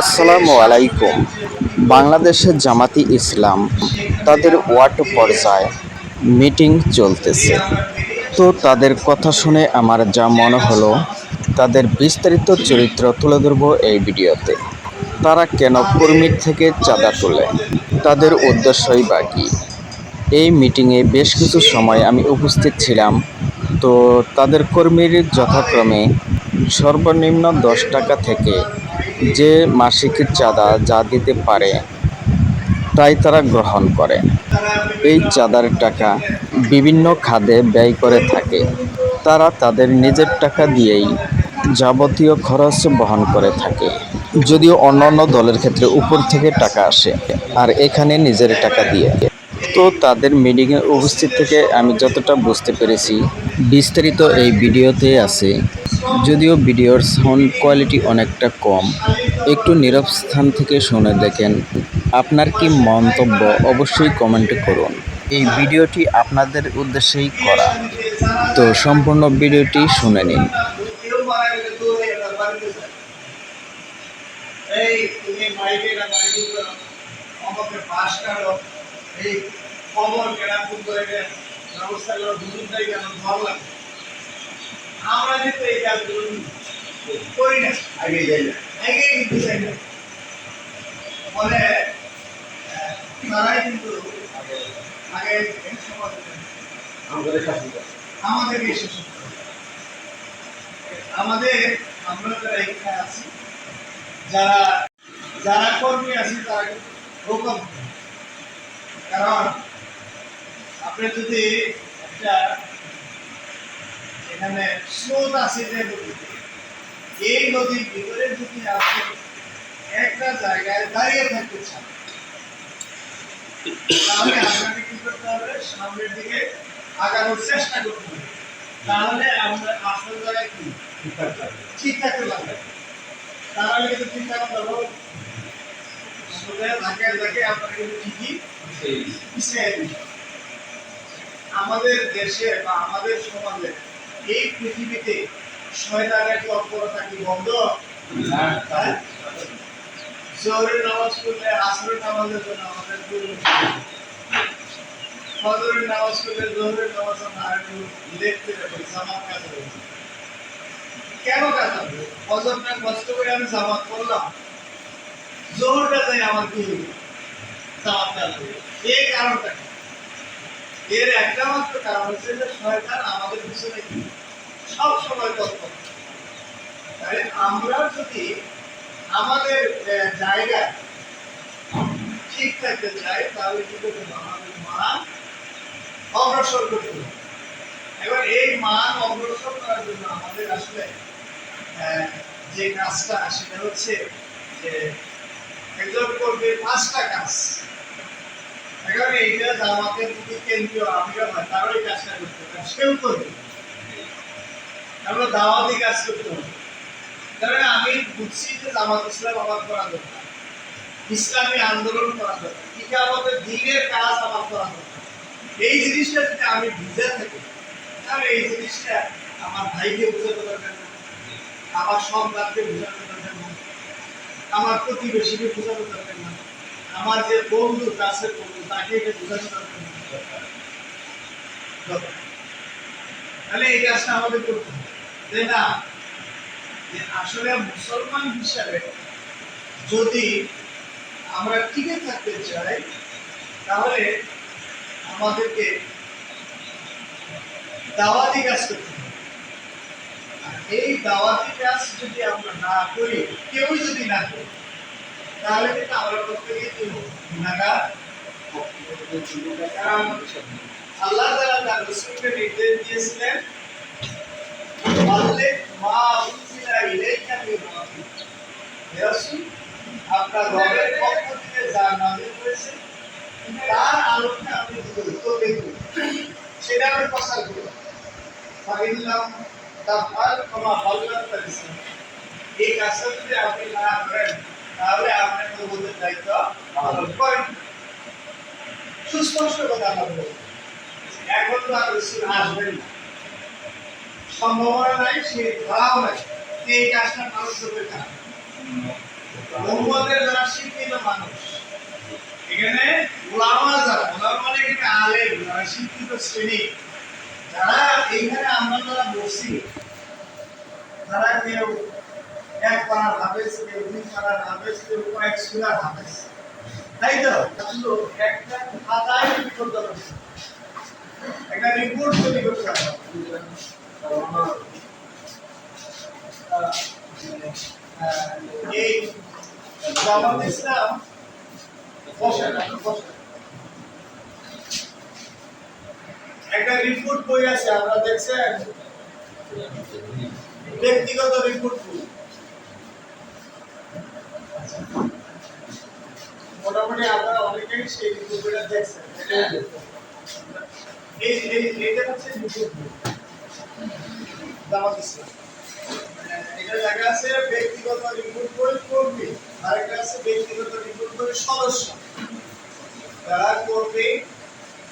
আসসালামু আলাইকুম। বাংলাদেশের জামাতি ইসলাম, তাদের ওয়ার্ড পর্যায়ে মিটিং চলতেছে। তো তাদের কথা শুনে আমার যা মনে হলো, তাদের বিস্তারিত চরিত্র তুলে ধরবো এই ভিডিওতে। তারা কেন কর্মীর থেকে চাঁদা তোলে? তাদের উদ্দেশ্যই বাকি এই মিটিংয়ে বেশ কিছু সময় আমি উপস্থিত ছিলাম। তো তাদের কর্মীর যথাক্রমে সর্বনিম্ন দশ টাকা থেকে যে মাসিক চাঁদা যা দিতে পারে, তাই তারা গ্রহণ করে। এই চাঁদার টাকা বিভিন্ন খাদে ব্যয় করে থাকে। তারা তাদের নিজের টাকা দিয়েই যাবতীয় খরচ বহন করে থাকে। যদিও অন্যান্য দলের ক্ষেত্রে উপর থেকে টাকা আসে, আর এখানে নিজের টাকা দিয়ে। তো তাদের মিটিংয়ে উপস্থিত থেকে আমি যতটা বুঝতে পেরেছি, বিস্তারিত এই ভিডিওতে আছে। যদিও ভিডিওর সাউন্ড কোয়ালিটি অনেকটা কম, একটু নীরব স্থান থেকে শুনে দেখেন আপনার কি মন্তব্য অবশ্যই কমেন্টে করুন। এই ভিডিওটি আপনাদের উদ্দেশ্যেই করা। তো সম্পূর্ণ ভিডিওটি শুনে নিন কেউ মারা গেলে তো এই বাড়িতে যায়। এই তুমি মাইকে না মাইকে করো আমাকে পাশ কাটো এই খবর করে ব্যবস্থা করো দুজনটাই কেন ভালো লাগে আমরা কিন্তু এই কাজগুলো করি না। আগে যাই না। আগে কিন্তু যাই না। ফলে তারাই কিন্তু আগে আমাদের। আমাদেরকে আমাদের আমরা যারা এখানে আছি যারা যারা কর্মী আছি তারা কিন্তু কারণ আপনি যদি একটা এখানে স্রোত আছে যে নদীতে এই নদীর ভিতরে যদি আপনি একটা জায়গায় দাঁড়িয়ে থাকতে চান তাহলে আপনাকে কি করতে হবে? সামনের দিকে আগানোর চেষ্টা করতে হবে। তাহলে আমরা আসল জায়গায় কি? ঠিক থাকতে পারবে তাহলে কিন্তু ঠিক থাকতে পারব সোজা ধাক্কায় ধাক্কায় আপনাকে কিন্তু ঠিকই পিছিয়ে দিবে। আমাদের দেশে বা আমাদের সমাজে এই পৃথিবীতে শয়তানের তৎপরতা কি বন্ধ হ্যাঁ? জোহরের নামাজ পড়লে আসরের নামাজের জন্য আমাদের ফজরের নামাজ পড়লে জোহরের নামাজ আমরা আরেকটু দেখতে পারি জামাত কাজা হয়েছে কেন কাজা হবে ফজরটা কষ্ট করে আমি জামাত করলাম জোহরটা যাই আমার কি? জামাত কাজা। এই কারণটা কি? এর একটা মাত্র কারণ হচ্ছে যে শয়তান আমাদের পিছনে কি? সব সময় তৎপর। তাহলে আমরা যদি আমাদের আহ, জায়গায় ঠিক থাকতে চাই তাহলে কি করতে হবে? আমাদের মান অগ্রসর করতে হবে। এবার এই মান অগ্রসর করার জন্য আমাদের আসলে যে কাজটা সেটা হচ্ছে যে একজন করবে পাঁচটা কাজ। কাজ আমি বুঝছি যে জামাত ইসলাম আমার করা দরকার। ইসলামী আন্দোলন করা দরকার। আমাদের দিনের কাজ করা দরকার। এই জিনিসটা যদি আমি বুঝে থাকি, তাহলে এই জিনিসটা আমার ভাইকে বোঝাতে আমার সন্তানকে বোঝাতে দরকার না। আমার প্রতিবেশীকে বোঝাতে দরকার না। আমার যে বন্ধু কাছের বন্ধু, তাকে। তাহলে এই কাজটা আমাদের করতে হবে। না? যে আসলে মুসলমান হিসাবে যদি আমরা টিকে থাকতে চাই, তাহলে আমাদেরকে দাওয়াতি কাজ করতে হবে। এই দাওয়াতি কাজ যদি আমরা না করি কেউ যদি না করি তাহলে কিন্তু আমরা প্রত্যেকে আল্লাহ তাআলা তার রাসূলকে নির্দেশ দিয়েছিলেন বললে মা উনজিলা ইলাইকা মির রাব্বিক হে আপনার রবের পক্ষ থেকে যা নাযিল হয়েছে, তার আলোকে আপনি তো দেখুন, সেটা আমি প্রচার করব। ফাইল্লাম তাফআল কামা বাল্লাত রিসালাত এই কাজটা যদি আপনি না করেন, তাহলে নবুতের দায়িত্ব পালন করেন। সুস্পষ্ট কথা বলব এখন তো আর রসুল আসবেন না। সম্ভাবনা নাই, সে ধরাও নাই, এই কাজটা মানুষ করবে না। উম্মতের যারা শিক্ষিত মানুষ, এখানে ওলামা যারা ওলামা মানে এখানে আলেম, যারা শিক্ষিত শ্রেণি, যারা এইখানে আমরা যারা বসি, তারা কেউ এক পাড়ার হাফেজ কেউ দুই পাড়ার হাফেজ কেউ কয়েক হাফেজ। তাই তো? শুধু একটা খাতায় হচ্ছে। একটা রিপোর্ট তৈরি করতে এই জামাত ইসলাম একটা রিপোর্ট বই আছে আমরা দেখছেন? ব্যক্তিগত রিপোর্ট বই মোটামুটি আপনারা অনেকেই সেই রিপোর্ট বইটা দেখছেন এই এই এটা হচ্ছে রিপোর্ট বই ইসলাম। এটা লেখা আছে, ব্যক্তিগত রিপোর্ট বই কর্মী। আরেকটা আছে, ব্যক্তিগত রিপোর্ট বই সদস্য। যারা কর্মী,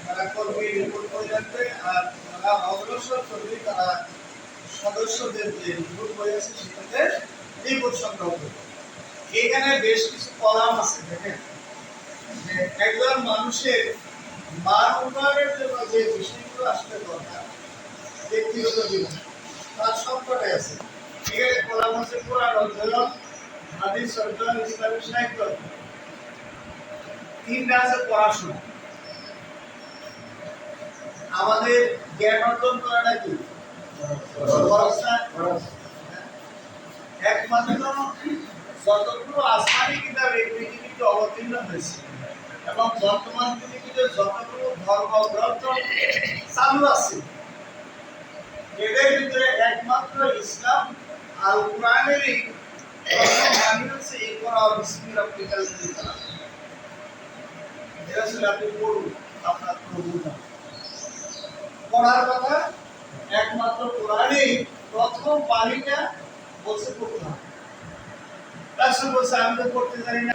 তারা কর্মী রিপোর্ট বই রাখবে আর যারা অগ্রসর কর্মী, তারা সদস্যদের যে রিপোর্ট বই আছে সেটাতে রিপোর্ট সংগ্রহ করবে। এখানে বেশ কিছু কলাম আছে, দেখেন। একজন মানুষের মান উন্নয়নের জন্য যে বিষয়গুলো আসলে দরকার, ব্যক্তিগত জীবন, তার সবকটাই আছে। এখানে কলাম আছে কোরআন অধ্যয়ন হাদিস অধ্যয়ন ইসলামিক সাহিত্য। তিনটা আছে পড়াশোনা। আমাদের জ্ঞান অর্জন করাটা কি? একমাত্র যতগুলো আসমানি কিতাব এই পৃথিবীতে অবতীর্ণ হয়েছে। এবং বর্তমান পৃথিবীতে যতগুলো ধর্ম, গ্রন্থ চালু আছে, এদের ভিতরে একমাত্র ইসলাম আর কোরআনেরই বাণী হচ্ছে এই আপনি পড়ুন, আপনার প্রভুটা পড়ার কথা একমাত্র কোরআনেই প্রথম বাণীটা বলছে পড়তে হবে রাসূল বলছে, আমি তো পড়তে জানি না।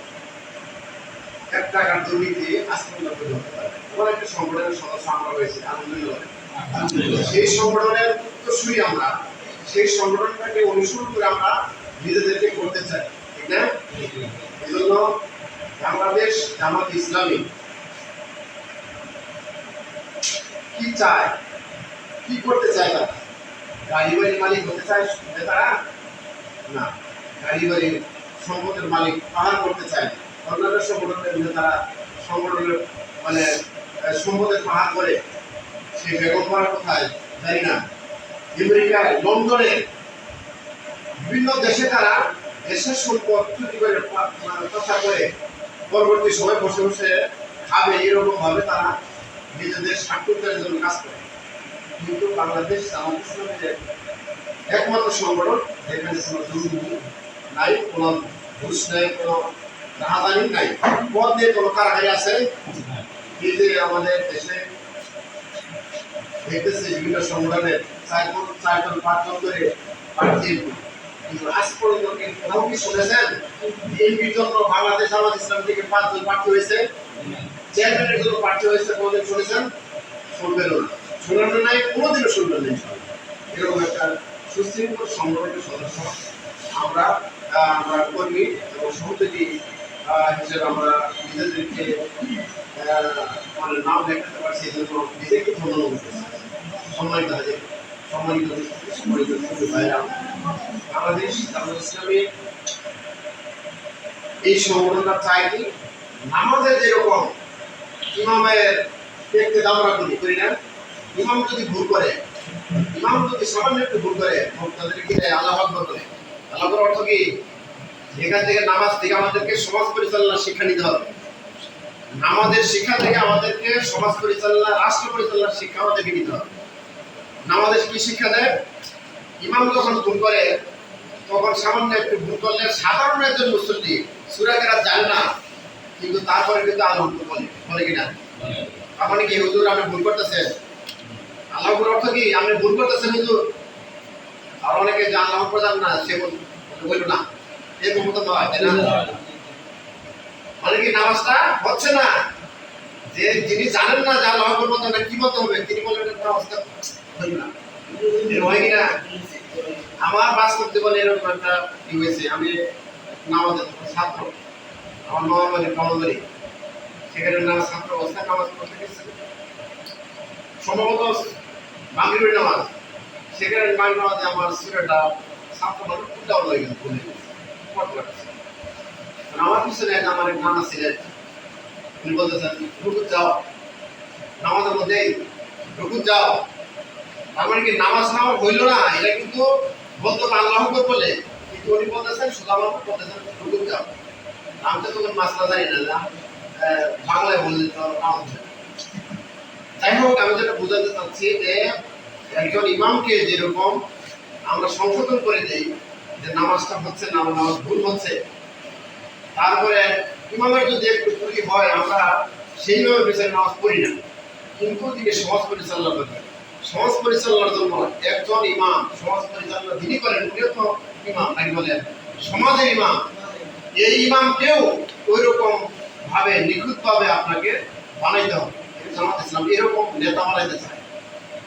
এক টাকার দুর্নীতি আজ পর্যন্ত ধরতে পারে ওরা একটা সংগঠনের সদস্য আমরা হয়েছি আলহামদুলিল্লাহ। সেই সংগঠনের উত্তরসূরি আমরা। সেই সংগঠনটাকে অনুসরণ করে আমরা নিজেদেরকে করতে চাই। ঠিক না? এই জন্য বাংলাদেশ জামাত ইসলামী কি চায় কি করতে চায় তারা? গাড়ি বাড়ির মালিক হতে চায় নেতারা? না। গাড়ি বাড়ির সম্পদের মালিক পাহাড় করতে চায় না। অন্যান্য সংগঠনের নেতারা সংগঠনের মানে সম্পদের পাহাড় করে সেই বেগম পাড়া কোথায় জানি না। আমেরিকায়, লন্ডনে বিভিন্ন দেশে তারা দেশের সম্পদ চুরি করে পা- মানে করে পরবর্তী সময় বসে বসে খাবে এরকম ভাবে তারা নিজেদের স্বার্থের জন্য কাজ করে। কিন্তু বাংলাদেশ আমাদের ইসলামের একমাত্র সংগঠন, যেখানে নাই, কোনো ঘুষ নাই, কোনো রাহাদানি নাই। পদ নিয়ে কোনো কারাগারি আছে? যে আমাদের দেশে দেখতেছে বিভিন্ন সংগঠনের চারজন চারজন, পাঁচজন করে প্রার্থী। কিন্তু আজ পর্যন্ত কোথাও কি শুনেছেন? বিএনপির জন্য বাংলাদেশ জামাত ইসলাম থেকে পাঁচজন প্রার্থী হয়েছে। চেয়ারম্যানের জন্য প্রার্থী হয়েছে কোনোদিন শুনেছেন? শুনবেন না শোনানো নাই, কোনোদিনও শুনবেন না এরকম একটা সুশৃঙ্খল সংগঠনের সদস্য আমরা আমরা কর্মী এবং সহযোগী হিসেবে আমরা নিজেদেরকে মানে নাম দেখাতে পারছি এই জন্য নিজেকে ধন্যবাদ সম্মানিত হাজির, সম্মানিত সম্মানিত ভাইরা, বাংলাদেশ জামাত ইসলামী এই সংগঠনটা চাই কি? নামাজের যেরকম ইমামের দেখতে আমরা করি করি না? ইমাম যদি ভুল করে, ইমাম যদি সামান্য একটু ভুল করে তাদেরকে আল্লাহ করে আল্লাহ অর্থ কি? এখান থেকে নামাজ থেকে আমাদেরকে সমাজ পরিচালনা শিক্ষা নিতে হবে। নামাজের শিক্ষা থেকে আমাদেরকে সমাজ পরিচালনা রাষ্ট্র পরিচালনার শিক্ষা আমাদেরকে নিতে হবে। নামাজের কি শিক্ষা দেয়? ইমাম যখন ভুল করে, তখন সামান্য একটু ভুল করলে সাধারণ একজন মুসল্লি সুরাকেরা জানে না, কিন্তু তারপরে কিন্তু আলহামদুল বলে। বলে কিনা? মানে কি হুজুর, আপনি ভুল করতেছেন? আল্লাহর অর্থ কি? আপনি ভুল করতেছেন হুজুর? আর অনেকে যে আল্লাহ প্রধান না, সে বল- বলল না। নামাজটা হচ্ছে না। যে যিনি জানেন না কি মতো হবে? তিনি বলেন নামাজটা না আমার বাস্তব জীবনে এরকম একটা কি হয়েছে, আমি নামাজের ছাত্র, আমার সেখানে নামাজ, ছাত্র নামাজ পড়তে গেছে। সম্ভবত নামাজ। সেখানে নামাজে আমার সুরেটা ছাত্র হয়ে আমার পিছনে আমার এক নানা ছিলেন উনি বলতেছেন যাও নামাজের রুকুত যাও কি নামাজ হইল না এটা কিন্তু বলতো আল্লাহ বলে কিন্তু উনি বলতেছেন বলতেছেন যাও আমি তো জানি না বাংলায় বললে তো। যাই হোক আমি যেটা বোঝাতে চাচ্ছি যে একজন ইমামকে যেরকম আমরা সংশোধন করে দেই যে নামাজটা হচ্ছে না আমার নামাজ ভুল হচ্ছে। তারপরে ইমামের যদি একটু ত্রুটি হয়, আমরা সেইভাবে বিচারে নামাজ পড়ি না। কিন্তু তিনি সমাজ পরিচালনা করবেন সমাজ পরিচালনার জন্য একজন ইমাম, সমাজ পরিচালনা যিনি করেন, উনিও তো ইমাম নাকি বলেন। সমাজের ইমাম। এই ইমামকেও ওই রকম ভাবে নিখুঁত ভাবে আপনাকে বানাইতে হবে। জামাত ইসলাম এরকম নেতা বানাইতে চায়।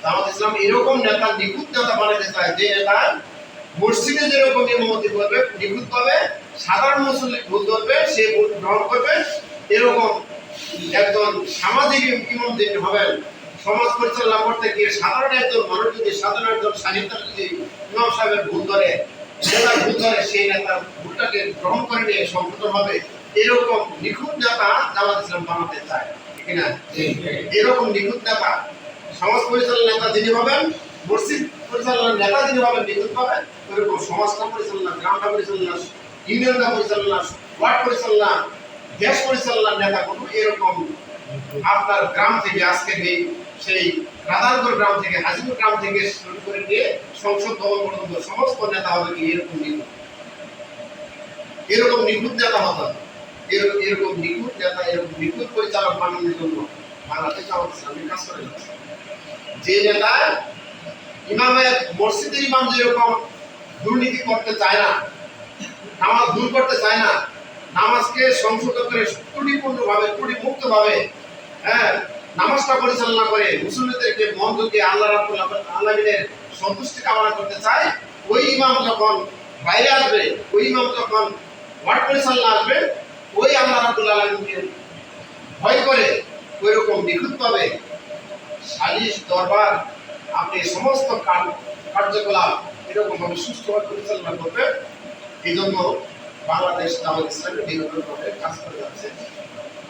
জামাত ইসলাম এরকম নেতা, নিখুঁত নেতা বানাইতে চায় যে নেতা মসজিদে যেরকম ইমামতি করবে নিখুঁত পাবে সাধারণ মুসলিম ভুল ধরবে সে ভুল গ্রহণ করবে। এরকম একজন সামাজিক ইমাম যিনি হবেন সমাজ পরিচালনা করতে গিয়ে সাধারণ একজন মানুষ যদি সাধারণ একজন সাহিত্য যদি ইমাম সাহেবের ভুল ধরে নেতার ভুল ধরে সেই নেতার ভুলটাকে গ্রহণ করে নিয়ে সংশোধন হবে। এরকম নিখুঁত নেতা জামাত ইসলাম বানাতে চায়। ঠিক না? এরকম নিখুঁত নেতা সমাজ পরিচালনা নেতা যিনি হবেন মসজিদ পরিচালনার নেতা হবেন নিখুঁত হবেন ওইরকম সমাজটা পরিচালনা গ্রামটা পরিচালনা ইউনিয়নটা পরিচালনা, ওয়ার্ড পরিচালনা, দেশ পরিচালনার নেতা কোনো এরকম আপনার গ্রাম থেকে আজকে এই সেই রাধানগর গ্রাম থেকে, হাজিপুর গ্রাম থেকে শুরু করে নিয়ে সংসদ ভবন পর্যন্ত সমস্ত নেতা হবে কি এরকম নিখুঁত? এরকম নিখুঁত নেতা হতে হবে। এরকম এরকম নিখুঁত নেতা, এরকম নিখুঁত পরিচালক বানানোর জন্য বাংলাদেশ জামাত ইসলামী কাজ করে যাচ্ছে। যে নেতা ইমামের মসজিদের ইমাম যেরকম দুর্নীতি করতে চায় না, নামাজ ভুল করতে চায় না, নামাজকে সংশোধন করে ত্রুটিপূর্ণ ভাবে ত্রুটি মুক্ত ভাবে হ্যাঁ নামাজটা পরিচালনা করে আল্লাহ সন্তুষ্টি কামনা করতে চায়, ওই ইমাম যখন বাইরে আসবে, ওই ইমাম যখন ওয়ার্ড পরিচালনা আসবে, ওই আল্লাহ আলামিনকে ভয় করে ওই রকম নিখুঁত ভাবে সালিশ দরবার আপনি সমস্ত কার্যকলাপ এরকম ভাবে সুষ্ঠুভাবে পরিচালনা করবে। এই জন্য বাংলাদেশ জামাত ইসলামী দীর্ঘভাবে কাজ করে যাচ্ছে।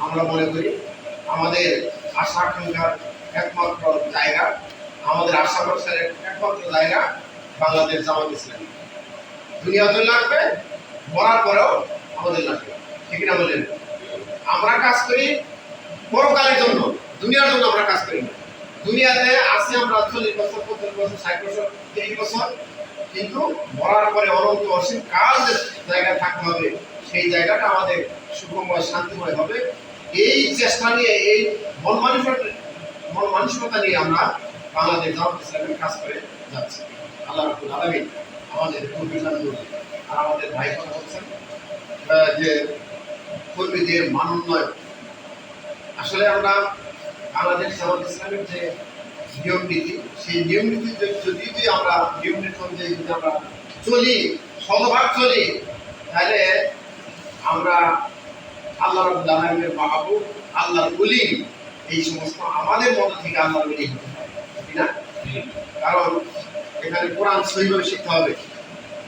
আমরা মনে করি আমাদের আশা আকাঙ্ক্ষার একমাত্র জায়গা, আমাদের আশা ভরসার একমাত্র জায়গা বাংলাদেশ জামাত ইসলামী। দুনিয়াতে লাগবে, মরার পরেও আমাদের লাগবে। ঠিক না বলেন? আমরা কাজ করি পরকালের জন্য, দুনিয়ার জন্য আমরা কাজ করি না। দুনিয়াতে আছি আমরা চল্লিশ বছর পঞ্চাশ বছর, ষাট বছর, তিরিশ বছর, কিন্তু মরার পরে অনন্ত অসীম কাল জায়গায় থাকতে হবে, সেই জায়গাটা আমাদের সুখময়, শান্তিময় হবে। এই চেষ্টা নিয়ে, এই মন মানসিকতা মন মানসিকতা নিয়ে আমরা বাংলাদেশ জামাত ইসলামের কাজ করে যাচ্ছি। আল্লাহ রাবুল আলমিন আমাদের কর্মীদের আর আমাদের ভাই কথা বলছেন যে কর্মীদের মানোন্নয়ন। আসলে আমরা বাংলাদেশ জামাত ইসলামের যে নিয়ম নীতি, সেই নিয়ম নীতি যদি যদি আমরা নিয়ম নীতি অনুযায়ী যদি আমরা চলি শতভাগ চলি, তাহলে আমরা আল্লাহ রব্বুল আলামিনের মাহবুব, আল্লাহর ওলি, এই সমস্ত আমাদের মধ্যে থেকে হতে পারে না? কারণ এখানে কোরআন সহিভাবে শিখতে হবে,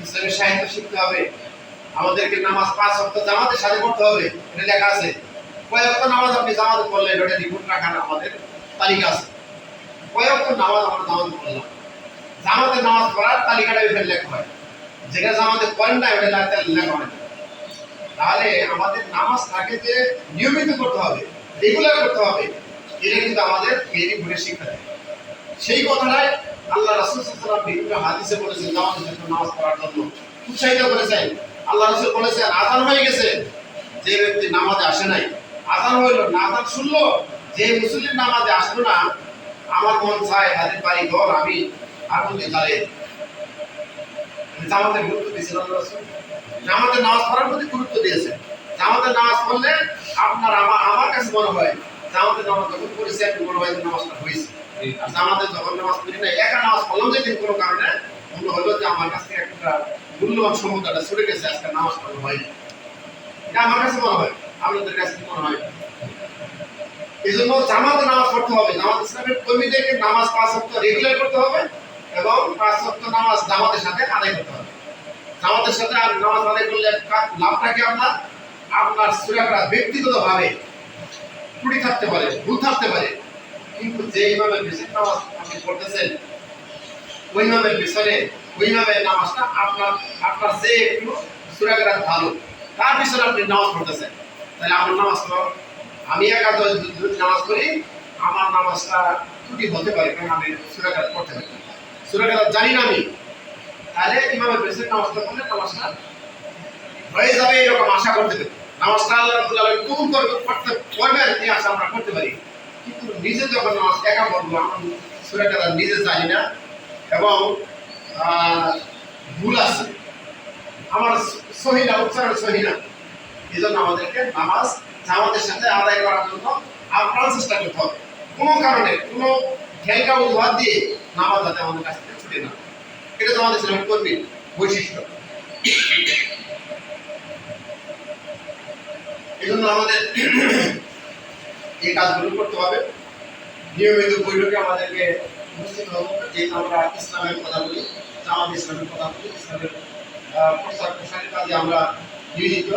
ইসলামের সাহিত্য শিখতে হবে, আমাদেরকে নামাজ পাঁচ সপ্তাহ জামাতের সাথে পড়তে হবে, এটা লেখা আছে। নামাজ আপনি জামাতে রিপোর্ট রাখার আমাদের তালিকা আছে। নামাজ আমরা জামাতে পড়লাম জামাতে নামাজ পড়ার তালিকাটা লেখা হয়। পড়েন না ওটা লেখা হয়। তাহলে আমাদের যে নিয়মিত করতে হবে রেগুলার করতে হবে, এটা কিন্তু আমাদের শিক্ষা দেয়। সেই কথাটাই আল্লাহ রাসূল আলাইহি বিভিন্ন হাদিসে বলেছেন নামাজের জন্য নামাজ পড়ার জন্য উৎসাহিত করেছেন, আল্লাহ রাসূল বলেছেন আজান হয়ে গেছে। যে ব্যক্তি নামাজে আসে নাই আজান হইল না আজান শুনলো যে মুসলিম নামাজে আসলো না আমার মন চায় তাদের বাড়ি ঘর আমি আগুন দিয়ে জ্বালিয়ে। জামাতের গুরুত্ব দিয়েছিল জামাতের নামাজ পড়ার প্রতি গুরুত্ব দিয়েছে। জামাতের নামাজ পড়লে আপনার আমার আমার কাছে মনে হয় জামাতের নামাজ যখন পড়েছে একটু মনে হয় নামাজটা হয়েছে। আর জামাতের যখন নামাজ পড়ি না একা নামাজ পড়লাম যে কোনো কারণে মনে হলো যে আমার কাছ একটা মূল্যবান সমুদ্রটা সরে গেছে আজকে নামাজ পড়া হয়নি। এটা আমার কাছে মনে হয়। আপনাদের কাছে মনে হয়? এই জন্য জামাতে নামাজ পড়তে হবে। জামাত ইসলামের কর্মীদেরকে নামাজ পাঁচ সপ্তাহ রেগুলার করতে হবে এবং পাঁচ সপ্তাহ নামাজ জামাতের সাথে আদায় করতে হবে। জামাতের সাথে নামাজ আদায় করলে লাভটা কি আপনার? আপনার ব্যক্তিগতভাবে থাকতে পারে, ভুল থাকতে পারে। কিন্তু যে ইমামের নামাজ আপনি পড়তেছেন, ওই ইমামের ওই ইমামের নামাজটা আপনার আপনার যে একটু ভালো। তার পিছনে আপনি নামাজ পড়তেছেন। তাহলে আমার নামাজ তো আমি একা নামাজ পড়ি, আমার নামাজটা ত্রুটি হতে পারে, কারণ আমি সুরাগাত পড়তে পারি সুরাগাত জানি না আমি। তাহলে ইমামের পেছনে নামাজটা পড়লে নামাজটা হয়ে যাবে এরকম আশা করতে পারি নামাজটা আল্লাহ আলামিন কবুল করবে করতে করবেন এই আশা আমরা করতে পারি। কিন্তু নিজে যখন নামাজ একা পড়ব আমার সুরাগাত নিজে জানি না। এবং ভুল আছে। আমার সহিনা উচ্চারণ সহিনা এই জন্য আমাদেরকে নামাজ জামাতের সাথে আদায় করার জন্য আপ্রাণ চেষ্টা করতে হবে। কোনো কারণে, কোনো ঘেলকা অজুহাত দিয়ে নামাজ যাতে আমাদের কাছ থেকে ছুটে না এটা তো আমাদের ইসলামের কর্মীর বৈশিষ্ট্য। এই জন্য আমাদের এই কাজগুলো করতে হবে। নিয়মিত বৈঠকে আমাদেরকে উপস্থিত হব, যেহেতু আমরা ইসলামের কথা বলি, জামাত ইসলামের কথা বলি, ইসলামের প্রচার প্রসারের কাজে আমরা নিয়োজিত।